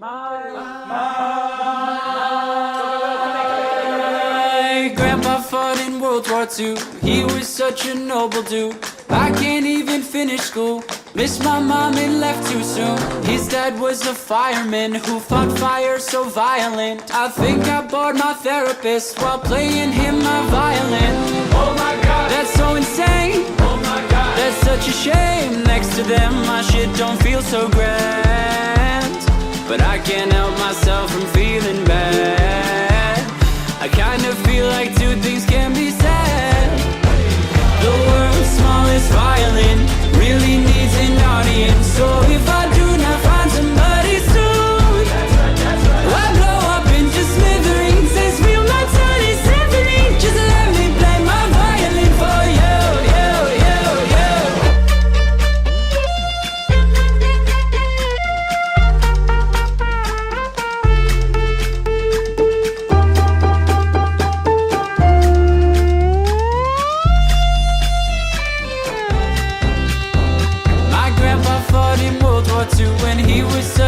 My grandpa fought in World War II. He was such a noble dude. I can't even finish school. Miss my mom and left too soon. His dad was a fireman who fought fire so violent. I think I bored my therapist while playing him my violin. Oh my god, that's so insane. Oh my god, that's such a shame. Next to them, my shit don't feel so grand. But I can't help myself from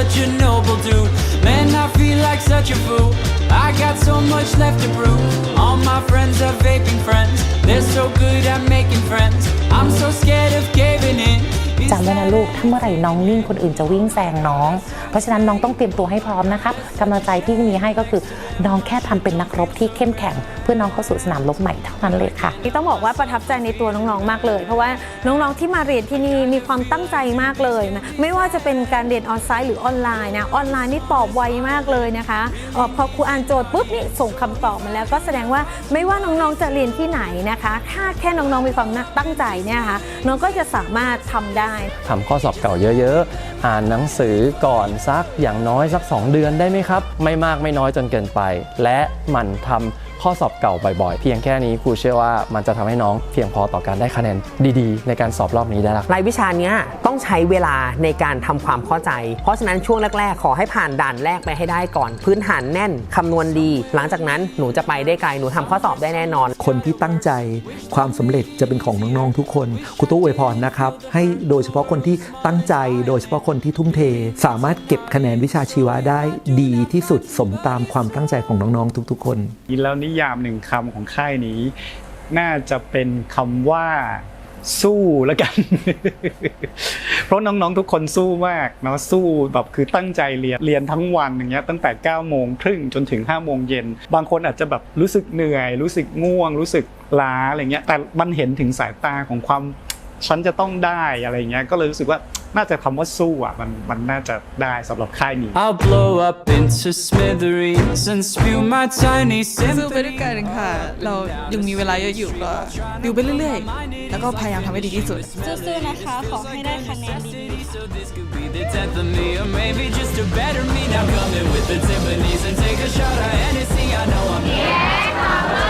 such a noble dude. Man, I feel like such a fool. I got so much left to prove. All my friends are vaping friends. They're so good at making friends. I'm so scared of in. จำไว้นะลูกถ้าเมื่อไหร่น้องนิ่งคนอื่นจะวิ่งแซงน้อง เพราะฉะนั้นน้องต้องเตรียมตัวให้พร้อมนะครับกำลังใจที่มีให้ก็คือน้องแค่ทำเป็นนักรบที่เข้มแข็ง เพื่อน้องเข้าสู่สนามรบใหม่เท่านั้นเลยค่ะนี่ต้องบอกว่าประทับใจในตัวน้องๆมากเลย เพราะว่าน้องๆที่มาเรียนที่นี่มีความตั้งใจมากเลยนะไม่ว่าจะเป็นการเรียนออนไซต์หรือออนไลน์นะออนไลน์นี่ตอบไวมากเลยนะคะออพอครูอ่านโจทย์ปุ๊บนี่ส่งคำตอบมาแล้ว ก็แสดงว่าไม่ว่าน้องๆจะเรียนที่ไหนนะคะถ้าแค่น้องๆมีความตั้งใจเนี่ยนะคะน้องก็จะสามารถทำได้ทำข้อสอบเก่าเยอะๆ อ่านหนังสือก่อนสักอย่างน้อยสัก 2 เดือนได้ไหมครับ ไม่มากไม่น้อยจนเกินไป และหมั่นทำ ข้อสอบเก่าบ่อยๆ เพียงแค่นี้ครูเชื่อว่ามันจะทำให้น้องเพียงพอต่อการได้คะแนนดีๆ ในการสอบรอบนี้ได้แล้วรายวิชาเนี้ยต้องใช้เวลาในการทำความเข้าใจ เพราะฉะนั้นช่วงแรกๆ ขอให้ผ่านด่านแรกไปให้ได้ก่อน พื้นฐานแน่นคำนวณดี หลังจากนั้นหนูจะไปได้ไกลหนูทำข้อสอบได้แน่นอน คนที่ตั้งใจความสำเร็จจะเป็นของน้องๆทุกคนครูตู้อวยพรนะครับให้โดยเฉพาะคนที่ตั้งใจ โดยเฉพาะคนที่ทุ่มเท สามารถเก็บคะแนนวิชาชีวะได้ดีที่สุดสมตามความตั้งใจของน้องๆทุก ๆ คนแล้วนิยามหนึ่งคำของค่ายนี้ น่าจะเป็นคำว่าสู้แล้วกัน เพราะน้องๆทุกคนสู้มากเนาะสู้แบบคือตั้งใจเรียนเรียนทั้งวันอย่างเงี้ยตั้งแต่9ก้าโมงครึ่งจนถึง5้าโมงเย็น บางคนอาจจะแบบรู้สึกเหนื่อย รู้สึกง่วง รู้สึกล้าอะไรเงี้ยแต่มันเห็นถึงสายตาของความฉันจะต้องได้อะไรเงี้ยก็เลยรู้สึกว่า น่าจะคำว่าสู้อะมันมันน่าจะได้สำหรับค่ายนี้ I'll blow up into smithereens and spew my tiny สู้ไปด้วย symphony. กันค่ะ เรายังมีเวลาเยอะอยู่ก็ดิวไปเรื่อยๆ แล้วก็พยายามทำให้ดีที่สุด สู้ๆนะคะ ขอให้ได้คะแนนดีๆ So this could be the tenth of me, or maybe just a better me. Now coming with the timpanis and take a shot of Hennessy. I know I'm.